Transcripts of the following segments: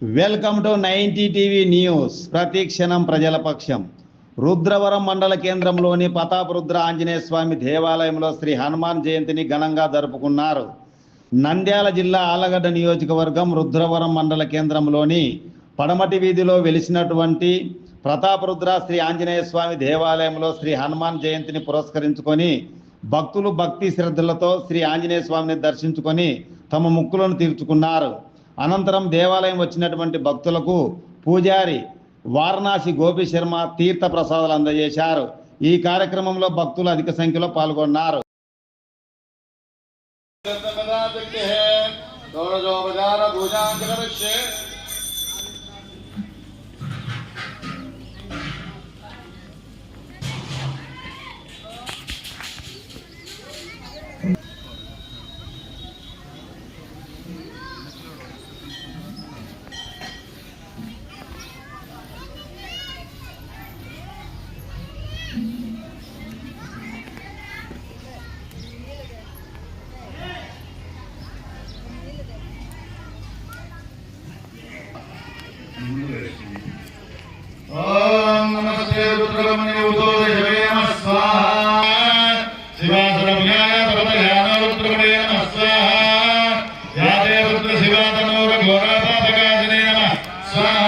Welcome to ninety TV news ప్రతి క్షణం ప్రజల పక్షం. రుద్రవరం మండల కేంద్రంలోని ప్రతాప్ రుద్ర ఆంజనేయ స్వామి దేవాలయంలో శ్రీ హనుమాన్ జయంతిని ఘనంగా జరుపుకున్నారు. నంద్యాల జిల్లా ఆలగడ్డ నియోజకవర్గం రుద్రవరం మండల కేంద్రంలోని పడమటి వీధిలో వెలిసినటువంటి ప్రతాపరుద్ర శ్రీ ఆంజనేయ స్వామి దేవాలయంలో శ్రీ హనుమాన్ జయంతిని పురస్కరించుకొని భక్తులు భక్తి శ్రద్ధలతో శ్రీ ఆంజనేయ స్వామిని దర్శించుకొని తమ ముక్కులను తీర్చుకున్నారు. అనంతరం దేవాలయం వచ్చినటువంటి భక్తులకు పూజారి వారణాసి గోపి శర్మ తీర్థ ప్రసాదాలు అందజేశారు. ఈ కార్యక్రమంలో భక్తులు అధిక సంఖ్యలో పాల్గొన్నారు. పూజాంతరక్షే ఓం నమస్తే రుద్రమణి ఉదోదయ నమ స్వాహ శివాసురభ్యాయ పరమయాన రుద్రమణి నమ స్వాహ యాదే రుద్ర శివాతనోర ఘోరాపాపకాశినే నమ స్వాహ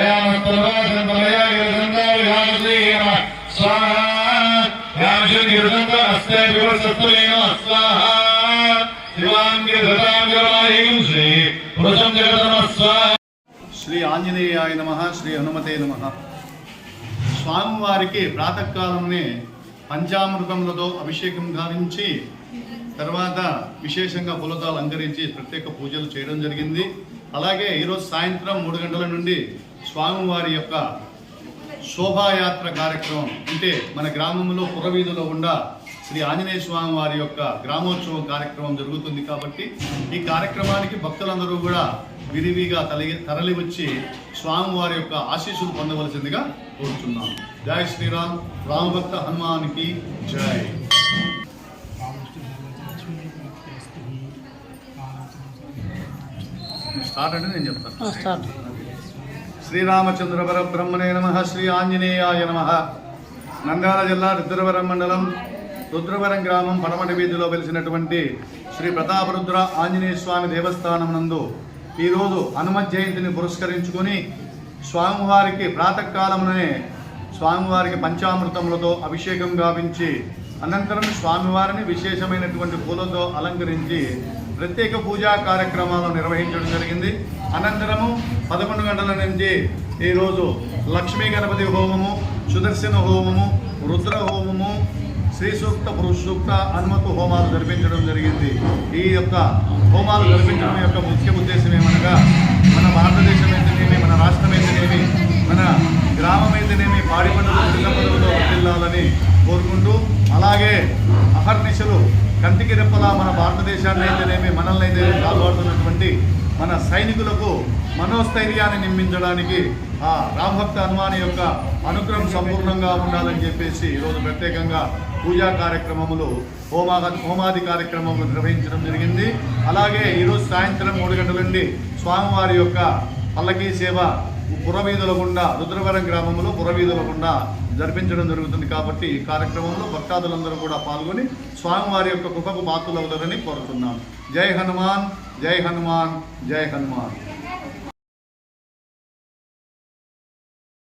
యామస్తలవాసంతలయాయ గిరిసంగావిహారశ్రీ నమ స్వాహ యామశ్రీ గిరిసంగ హస్తే వివసత్తులే నమ స్వాహ శివాంగి ధృతాంగరాహీం శ్రీ పురుషం జగత నమ స్వాహ. శ్రీ ఆంజనేయాయ నమ శ్రీ హనుమతే నమ. స్వామివారికి ప్రాతకాలంనే పంచామృతములతో అభిషేకం గావించి తర్వాత విశేషంగా పూలతో అలంకరించి ప్రత్యేక పూజలు చేయడం జరిగింది. అలాగే ఈరోజు సాయంత్రం మూడు గంటల నుండి స్వామివారి యొక్క శోభాయాత్ర కార్యక్రమం అంటే మన గ్రామంలో పురవీధిలో ఉండా శ్రీ ఆంజనేయ స్వామి వారి యొక్క గ్రామోత్సవం కార్యక్రమం జరుగుతుంది కాబట్టి ఈ కార్యక్రమానికి భక్తులందరూ కూడా విరివిగా తరలి తరలి వచ్చి స్వామివారి యొక్క ఆశీస్సులు పొందవలసిందిగా కోరుతున్నాం జై శ్రీరామ్. రామభక్త హనుమానికి జై. స్టార్ట్ అంటే నేను చెప్తాను. శ్రీరామచంద్ర పరబ్రహ్మణే నమ. శ్రీ ఆంజనేయాయ నమ. నంద్యాల జిల్లా రుద్రవరం మండలం రుద్రవరం గ్రామం పడమటి వీధిలో వెలిసినటువంటి శ్రీ ప్రతాపరుద్ర ఆంజనేయ స్వామి దేవస్థానం నందు ఈరోజు హనుమత్ జయంతిని పురస్కరించుకొని స్వామివారికి ప్రాతకాలంలోనే స్వామివారికి పంచామృతములతో అభిషేకం గావించి అనంతరం స్వామివారిని విశేషమైనటువంటి పూలతో అలంకరించి ప్రత్యేక పూజా కార్యక్రమాలు నిర్వహించడం జరిగింది. అనంతరము పదకొండు గంటల నుంచి ఈరోజు లక్ష్మీ గణపతి హోమము సుదర్శన హోమము రుద్ర హోమము స్త్రీ సూక్త పురుష సూక్త హనుమతు హోమాలు జరిపించడం జరిగింది. ఈ యొక్క హోమాలు జరిపించడం యొక్క ముఖ్య ఉద్దేశం ఏమనగా మన భారతదేశం అయితేనేమి మన రాష్ట్రం అయితేనేమి మన గ్రామం అయితేనేమి పాడి పంటలు వెళ్ళాలని వర్తిల్లాలని కోరుకుంటూ అలాగే అహర్నిశలు కంటికి రెప్పలా మన భారతదేశాన్ని అయితేనేమి మనల్ని అయితే కాపాడుతున్నటువంటి మన సైనికులకు మనోస్థైర్యాన్ని నిర్మించడానికి ఆ రామభక్త హనుమాన్ యొక్క అనుగ్రహం సంపూర్ణంగా ఉండాలని చెప్పేసి ఈరోజు ప్రత్యేకంగా పూజా కార్యక్రమములు హోమా హోమాది కార్యక్రమములు నిర్వహించడం జరిగింది. అలాగే ఈరోజు సాయంత్రం మూడు గంటల నుండి స్వామివారి యొక్క పల్లకీ సేవ పురవీధుల గుండా రుద్రవరం గ్రామంలో పురవీధుల గుండా జరిపించడం జరుగుతుంది కాబట్టి ఈ కార్యక్రమంలో భక్తాదులందరూ కూడా పాల్గొని స్వామివారి యొక్క కృపకు పాత్రలవుతారని కోరుతున్నాను జై హనుమాన్ జై హనుమాన్ జై హనుమాన్.